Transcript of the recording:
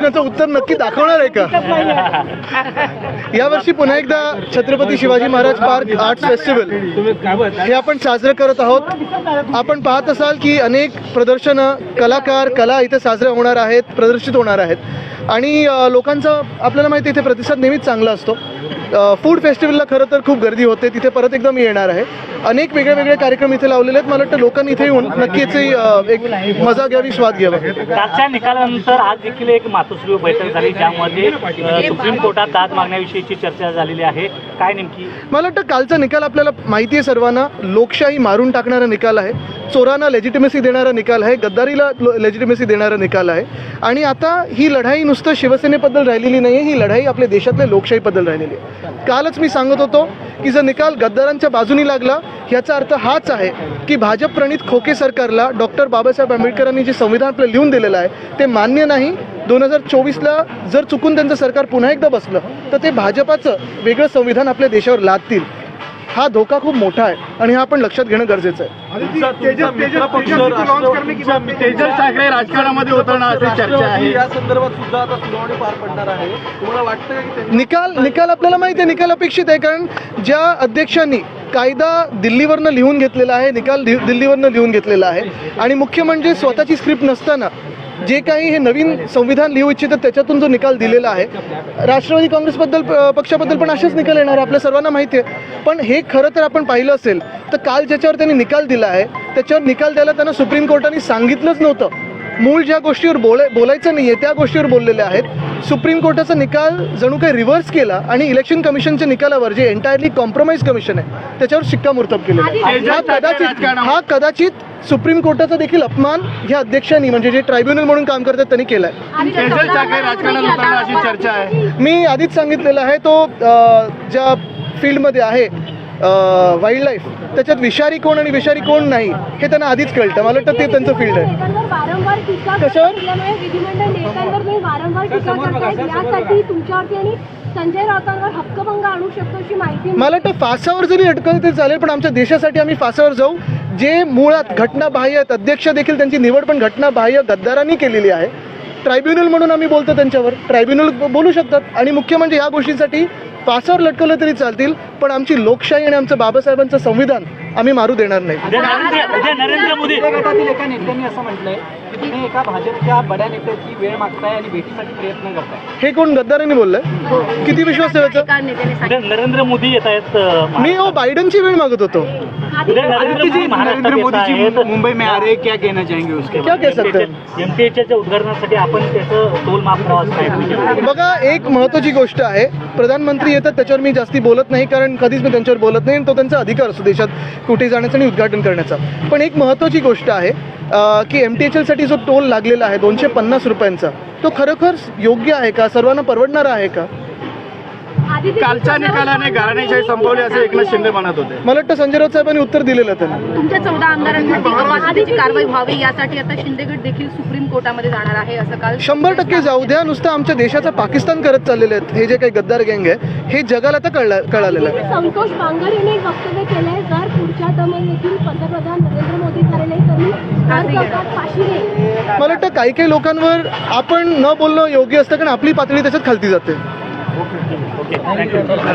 प्रश्नाचं उत्तर नक्की दाखवणार आहे का? यावर्षी पुन्हा एकदा Chhatrapati Shivaji Maharaj park arts festival. हे आपण साजरं करत आहोत. आपण पाहत असाल की अनेक प्रदर्शनं कलाकार कला इथे साजरे होणार आहेत प्रदर्शित होणार आहेत. आणि लोकांचा आपल्याला माहिती इथे प्रतिसाद नेहमीच चांगला असतो. फूड फेस्टिवलला खरं तर खूप गर्दी होते. तिथे परत एकदा मी येणार आहे. अनेक वेगळे वेगळे कार्यक्रम इथे लावलेले आहेत. मला वाटतं लोकांनी इथे येऊन नक्की याची अ, एक मजा घ्यावी स्वाद घ्यावा. कालच्या निकालानंतर आज देखील एक मातोश्री बैठक झाली ज्यामध्ये सुप्रीम कोर्टात दाद मागण्याविषयीची चर्चा झालेली आहे. काय नेमकी? मला वाटतं कालचा निकाल आपल्याला माहिती आहे सर्वांना. लोकशाही मारून टाकणारा निकाल आहे. चोरांना लेजिटिमेसी देणारा निकाल आहे गद्दारीला लेजिटिमेसी देणारा निकाल आहे. आणि आता ही लढाई नुसतं शिवसेनेबद्दल राहिलेली नाही आहे ही लढाई आपल्या देशातल्या लोकशाहीबद्दल राहिलेली आहे. कालच मी सांगत होतो की जर निकाल गद्दारांच्या बाजूनी लागला याचा अर्थ हाच आहे की भाजप प्रणित खोके सरकारला डॉक्टर बाबासाहेब आंबेडकरांनी जे संविधान आपलं लिहून दिलेलं आहे ते मान्य नाही. दोन हजार चोवीसला जर चुकून त्यांचं सरकार पुन्हा एकदा बसलं तर ते भाजपाचं वेगळं संविधान आपल्या देशावर लादतील. हा धोका खूप मोठा आहे आणि हा आपण लक्षात घेणं गरजेचं आहे. तेजस ठाकरे राजकारणामध्ये उतरणं अशी चर्चा आहे. या संदर्भात सुद्धा आता सुनावणी पार पडणार आहे. तुम्हाला वाटतं का की त्यांनी निकाल निकाल आपल्याला माहिती आहे निकाल अपेक्षित आहे कारण ज्या अध्यक्षांनी कायदा दिल्लीवरनं लिहून घेतलेला आहे निकाल दिल्लीवरनं लिहून घेतलेला आहे आणि मुख्य म्हणजे स्वतःची स्क्रिप्ट नसताना जे काही हे नवीन संविधान लिहू इच्छितात त्याच्यातून जो निकाल दिलेला आहे राष्ट्रवादी काँग्रेसबद्दल पक्षाबद्दल पण असेच निकाल येणार आपल्या सर्वांना माहिती आहे. पण हे खरं तर आपण पाहिलं असेल तर काल ज्याच्यावर त्यांनी निकाल दिला आहे त्याच्यावर निकाल द्यायला त्यांना सुप्रीम कोर्टाने सांगितलंच नव्हतं. मूळ ज्या गोष्टीवर बोलाय बोलायचं नाही आहे त्या गोष्टीवर बोललेले आहेत. सुप्रीम कोर्टाचा निकाल जणू काही रिव्हर्स केला आणि इलेक्शन कमिशनच्या निकालावर जे एंटायरली कॉम्प्रोमाइज कमिशन आहे त्याच्यावर शिक्कामोर्तब केलेला आहे. हा कदाचित हा कदाचित सुप्रीम कोर्टाचा देखील अपमान ह्या अध्यक्षांनी म्हणजे जे ट्रायब्युनल म्हणून काम करतात त्यांनी केलाय. तेजस ठाकरे राजकारणात उतरणं अशी चर्चा आहे. मी आधीच सांगितलेलं आहे तो अ, ज्या फील्डमध्ये आहे वाईल्ड लाईफ त्याच्यात विषारी कोण आणि विषारी कोण नाही हे त्यांना आधीच कळतं. मला वाटतं ते त्यांचं फील्ड आहे. नेत्यांवर वारंवार टीका करत कशावर? असल्यामुळे विधिमंडळ नेत्यांवर तुम्ही वारंवार टीका करतायत. यासाठी तुमच्यावरती आणि संजय राऊतांवर हक्कभंग आणू शकतो अशी माहिती मला वाटतं फासावर जरी अटकलं तरी चालेल पण आमच्या देशासाठी आम्ही फासावर जाऊ. जे मुळात घटनाबाह्य आहेत अध्यक्ष देखील त्यांची निवड पण घटनाबाह्य गद्दारांनी केलेली आहे. ट्रायब्युनल म्हणून आम्ही बोलतो त्यांच्यावर. ट्रायब्युनल बोलू शकतात. आणि मुख्य म्हणजे या गोष्टींसाठी फासावर लटकवलं तरी चालतील. पण आमची लोकशाही आणि आमचं बाबासाहेबांचं संविधान आम्ही मारू देणार नाही. नरेंद्र मोदी गटातील एका नेत्यांनी असं म्हटलंय की तुम्ही एका भाजपच्या बड्या नेत्याची वेळ मागताय आणि भेटीसाठी प्रयत्न करताय. हे कोण गद्दारांनी बोललंय? किती विश्वास ठेवायचा? नरेंद्र मोदी येत आहेत मी हो बायडनची वेळ मागत होतो. नरेंद्र मोदी महाराष्ट्रात येत आहेत. मुंबई में आ रहे क्या कहना चाहेंगे उसके क्या कह सकते हैं? एमपीएच्या उद्घाटनासाठी आपण त्याचं टोल माफ करावा बघा एक महत्वाची गोष्ट आहे. प्रधानमंत्री येतात त्याच्यावर मी जास्ती बोलत नाही कारण कधीच मी त्यांच्यावर बोलत नाही आणि तो त्यांचा अधिकार असतो देशात कुठे जाण्याचा आणि उद्घाटन करण्याचा. पण एक महत्त्वाची गोष्ट आहे की एम टी एच एलसाठी जो टोल लागलेला आहे दोनशे पन्नास रुपयांचा तो खरोखर योग्य आहे का? सर्वांना परवडणारा आहे का? कालच्या निकालाने घराणेशाही संपवली असे एकनाथ शिंदे म्हणत होते. मला वाटतं संजय राऊत साहेबांनी उत्तर दिलेलं त्यांना. तुमच्या चौदा आमदारांसाठी कारवाई व्हावी यासाठी आता शिंदेगड देखील सुप्रीम कोर्टामध्ये जाणार आहे असं काल शंभर टक्के जाऊ द्या. नुसतं आमच्या देशाचा पाकिस्तान करत चाललेले आहेत. हे जे काही गद्दार गँग आहे हे जगाला आता कळला कळालेलं आहे. संतोष बांगर यांनी एक वक्तव्य केलंय जर पुढच्या टर्ममध्ये देखील पंतप्रधान नरेंद्र मोदी झालेले तर मी हर चौकात फाशी घेईन. मला वाटतं काही काही लोकांवर आपण न बोलणं योग्य असतं कारण आपली पातळी त्याच्यात खालती जाते. Okay, thank you.